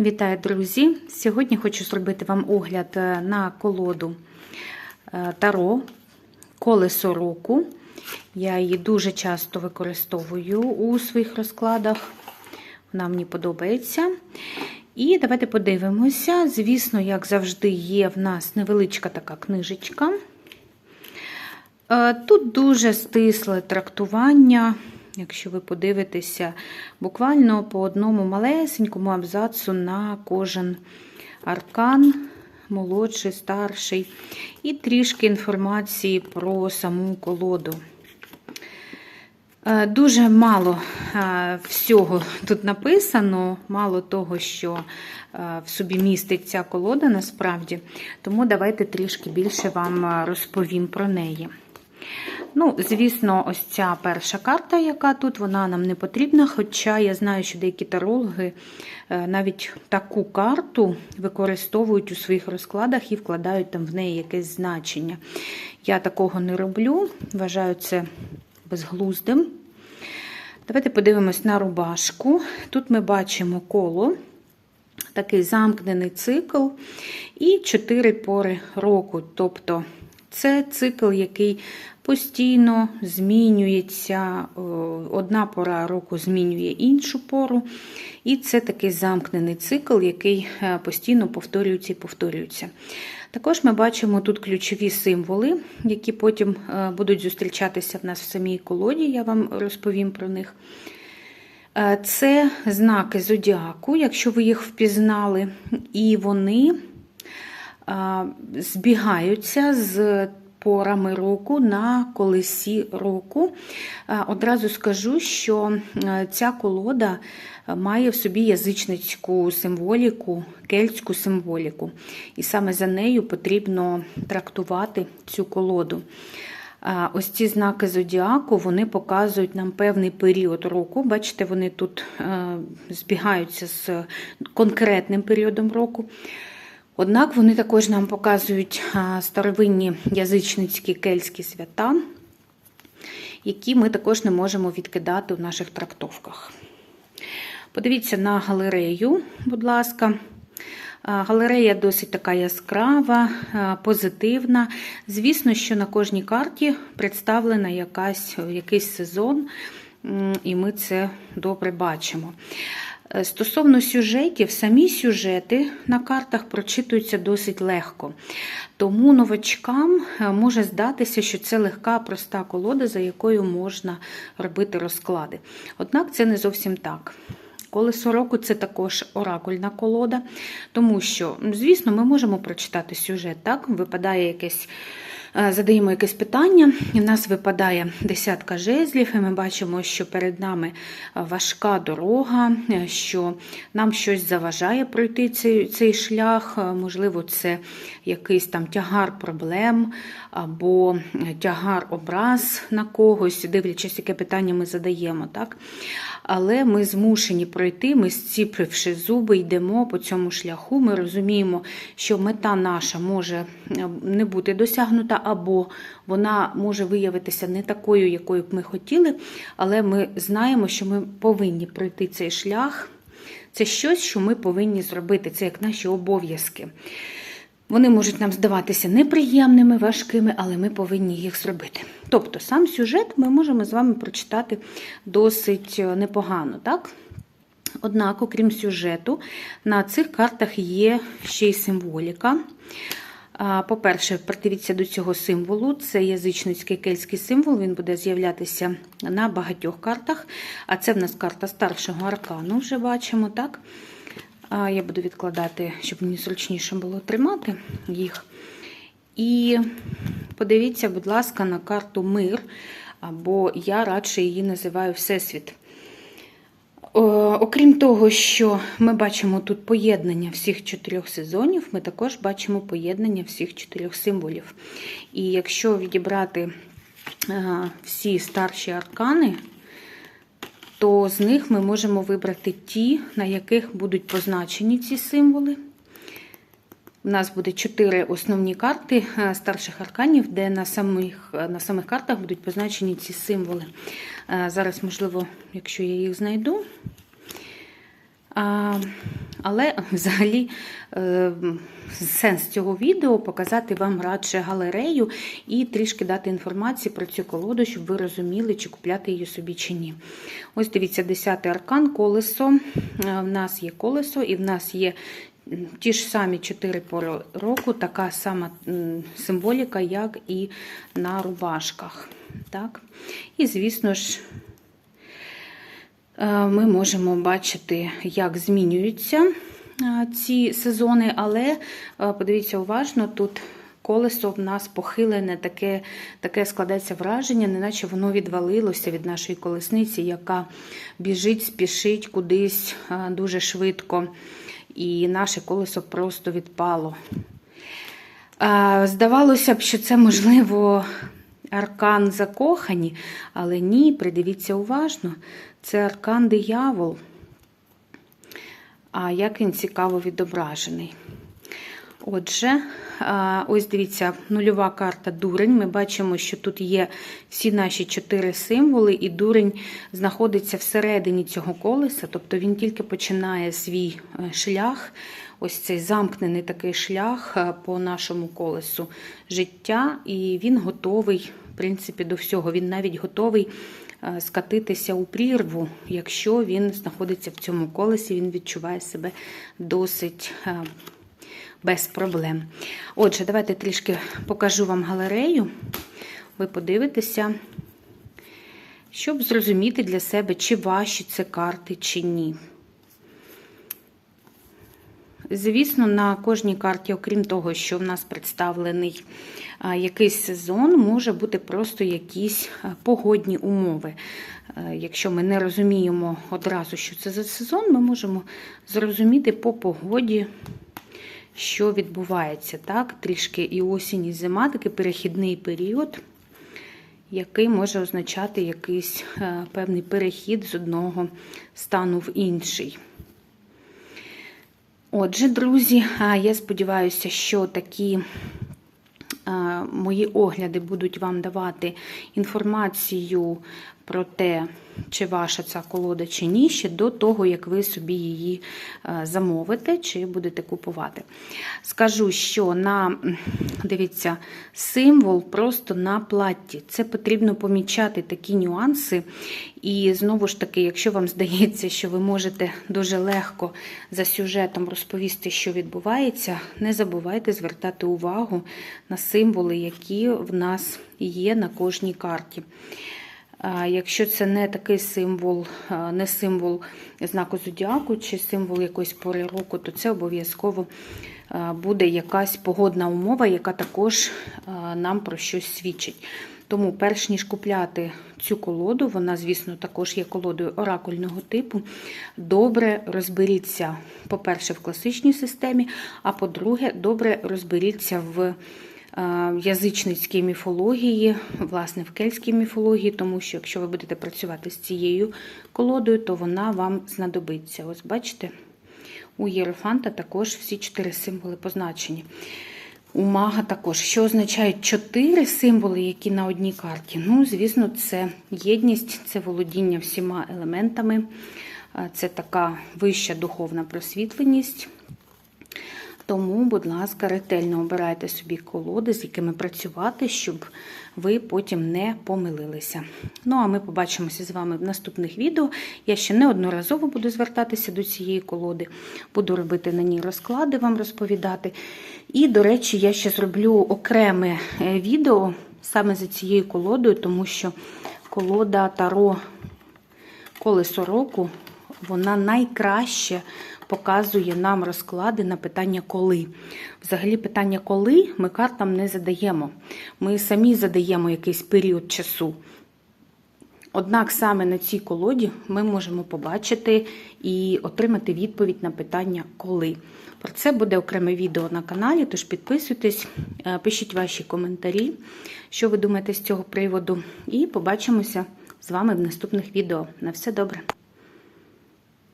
Вітаю, друзі! Сьогодні хочу зробити вам огляд е, на колоду е, Таро Колесо року. Я її дуже часто використовую у своїх розкладах. Вона мені подобається. І давайте подивимося. Звісно, як завжди, є в нас невеличка така книжечка. Е, Тут дуже стисле трактування. Якщо ви подивитеся, буквально по одному малесенькому абзацу на кожен аркан, молодший, старший, і трішки інформації про саму колоду. Е, Дуже мало е, всього тут написано, мало того, що е, в собі містить ця колода насправді, тому давайте трішки більше вам розповім про неї. Ну, звісно, ось ця перша карта, яка тут, вона нам не потрібна. Хоча я знаю, що деякі тарологи навіть таку карту використовують у своїх розкладах і вкладають там в неї якесь значення. Я такого не роблю, вважаю це безглуздим. Давайте подивимось на рубашку. Тут ми бачимо коло, такий замкнений цикл і 4 пори року. Тобто це цикл, який постійно змінюється, одна пора року змінює іншу пору. І це такий замкнений цикл, який постійно повторюється і повторюється. Також ми бачимо тут ключові символи, які потім будуть зустрічатися в нас в самій колоді, я вам розповім про них. Це знаки зодіаку, якщо ви їх впізнали, і вони збігаються з порами року на колесі року. Одразу скажу, що ця колода має в собі язичницьку символіку, кельтську символіку, і саме за нею потрібно трактувати цю колоду. Ось ці знаки зодіаку вони показують нам певний період року. Бачите, вони тут збігаються з конкретним періодом року. Однак вони також нам показують старовинні язичницькі кельтські свята, які ми також не можемо відкидати у наших трактовках. Подивіться на галерею, будь ласка. Галерея досить така яскрава, позитивна. Звісно, що на кожній карті представлена якась, якийсь сезон, і ми це добре бачимо. Стосовно сюжетів, самі сюжети на картах прочитуються досить легко. Тому новачкам може здатися, що це легка, проста колода, за якою можна робити розклади. Однак це не зовсім так. Колесо року це також оракульна колода, тому що, звісно, ми можемо прочитати сюжет. так? Випадає якесь. Задаємо якесь питання, і в нас випадає десятка жезлів, і ми бачимо, що перед нами важка дорога, що нам щось заважає пройти цей цей шлях. Можливо, це якийсь там тягар проблем або тягар образ на когось, дивлячись, яке питання ми задаємо. так? Але ми змушені пройти, ми зціпивши зуби, йдемо по цьому шляху. Ми розуміємо, що мета наша може не бути досягнута, або вона може виявитися не такою, якою б ми хотіли, але ми знаємо, що ми повинні пройти цей шлях. Це щось, що ми повинні зробити, це як наші обов'язки. Вони можуть нам здаватися неприємними, важкими, але ми повинні їх зробити. Тобто, сам сюжет ми можемо з вами прочитати досить непогано, так? Однак, окрім сюжету, на цих картах є ще й символіка. По-перше, придивіться до цього символу, це язичницький кельтський символ, він буде з'являтися на багатьох картах. А це в нас карта старшого аркану, вже бачимо, так? Я буду відкладати, щоб мені зручніше було тримати їх. І подивіться, будь ласка, на карту Мир, або я радше її називаю Всесвіт. Окрім того, що ми бачимо тут поєднання всіх чотирьох сезонів, ми також бачимо поєднання всіх чотирьох символів. І якщо відібрати всі старші аркани, то з них ми можемо вибрати ті, на яких будуть позначені ці символи. У нас буде чотири основні карти старших арканів, де на самих на самих картах будуть позначені ці символи. Зараз, можливо, якщо я їх знайду. Але взагалі е, сенс цього відео показати вам радше галерею і трішки дати інформації про цю колоду, щоб ви розуміли, чи купляти її собі чи ні. Ось дивіться, 10-й аркан, колесо. Е, В нас є колесо, і в нас є ті ж самі 4 пори року, така сама символіка, як і на рубашках. Так? І, звісно ж, е, ми можемо бачити, як змінюються е, ці сезони, але е, подивіться уважно, тут колесо в нас похилене, таке, таке складається враження, неначе воно відвалилося від нашої колесниці, яка біжить, спішить кудись дуже швидко, і наше колесо просто відпало. Здавалося б, що це можливо аркан закохані, але ні, придивіться уважно, це аркан диявол. А як він цікаво відображений. Отже, ось дивіться, нульова карта дурень. Ми бачимо, що тут є всі наші чотири символи, і дурень знаходиться всередині цього колеса, тобто він тільки починає свій е, шлях, ось цей замкнений такий шлях е, по нашому колесу життя, і він готовий, в принципі, до всього. Він навіть готовий е, скатитися у прірву, якщо він знаходиться в цьому колесі, він відчуває себе досить. Без проблем. Отже, давайте трішки покажу вам галерею. Ви подивитеся, щоб зрозуміти для себе, чи ваші це карти, чи ні. Звісно, на кожній карті, окрім того, що в нас представлений якийсь сезон, може бути просто якісь погодні умови. Якщо ми не розуміємо одразу, що це за сезон, ми можемо зрозуміти по погоді, що відбувається. Так? Трішки і осінь, і зима, такий перехідний період, який може означати якийсь е, певний перехід з одного стану в інший. Отже, друзі, я сподіваюся, що такі мої огляди будуть вам давати інформацію про те, чи ваша ця колода чи ні, ще до того, як ви собі її замовите, чи будете купувати. Скажу, що на, дивіться, символ просто на платті. Це потрібно помічати такі нюанси. І знову ж таки, якщо вам здається, що ви можете дуже легко за сюжетом розповісти, що відбувається, не забувайте звертати увагу на символи, які в нас є на кожній карті. Якщо це не такий символ, не символ знаку зодіаку чи символ якоїсь пори року, то це обов'язково буде якась погодна умова, яка також нам про щось свідчить. Тому, перш ніж купляти цю колоду, вона, звісно, також є колодою оракульного типу. Добре розберіться, по-перше, в класичній системі, а по-друге, добре розберіться в язичницькій міфології, власне, в кельтській міфології, тому що якщо ви будете працювати з цією колодою, то вона вам знадобиться. Ось бачите, у Єрофанта також всі чотири символи позначені. У мага також, що означають чотири символи, які на одній карті. Ну, звісно, це єдність, це володіння всіма елементами, це така вища духовна просвітленість. Тому, будь ласка, ретельно обирайте собі колоди, з якими працювати, щоб ви потім не помилилися. Ну, а ми побачимося з вами в наступних відео. Я ще неодноразово буду звертатися до цієї колоди, буду робити на ній розклади, вам розповідати. І, до речі, я ще зроблю окреме е, відео саме за цією колодою, тому що колода Таро колесо року, вона найкраще показує нам розклади на питання коли. Взагалі, питання коли ми картам не задаємо. Ми самі задаємо якийсь період часу. Однак саме на цій колоді ми можемо побачити і отримати відповідь на питання коли. Про це буде окреме відео на каналі, тож підписуйтесь, е, пишіть ваші коментарі, що ви думаєте з цього приводу, і побачимося з вами в наступних відео. На все добре!